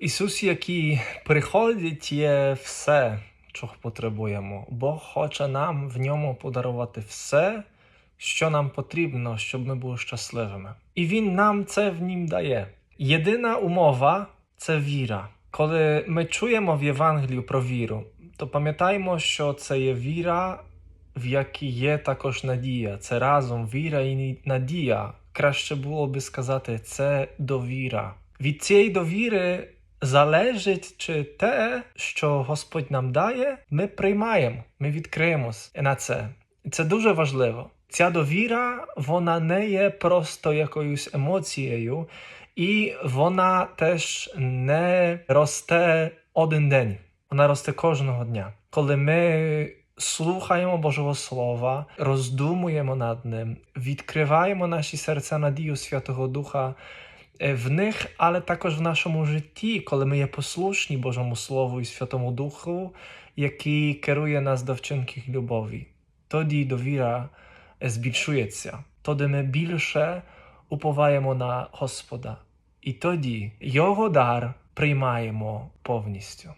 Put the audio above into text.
Ісус, який приходить, є все, чого потребуємо. Бог хоче нам в ньому подарувати все, що нам потрібно, щоб ми були щасливими. І Він нам це в нім дає. Єдина умова це віра. Коли ми чуємо в Євангелію про віру, то пам'ятаємо, що це є віра, в якій є також надія. Це разом віра і надія. Краще було би сказати, це довіра. Від цієї довіри залежить, чи те, що Господь нам дає, ми приймаємо, ми відкриємось на це. Це дуже важливо. Ця довіра, вона не є просто якоюсь емоцією, і вона теж не росте один день. Вона росте кожного дня. Коли ми слухаємо Божого Слова, роздумуємо над ним, відкриваємо наші серця на дію Святого Духа в них, але також в нашому житті, коли ми є послушні Божому Слову і Святому Духу, який керує нас до вчинків любові. Тоді довіра е, збільшується. Тоді ми більше уповаємо на Господа. І тоді Його дар приймаємо повністю.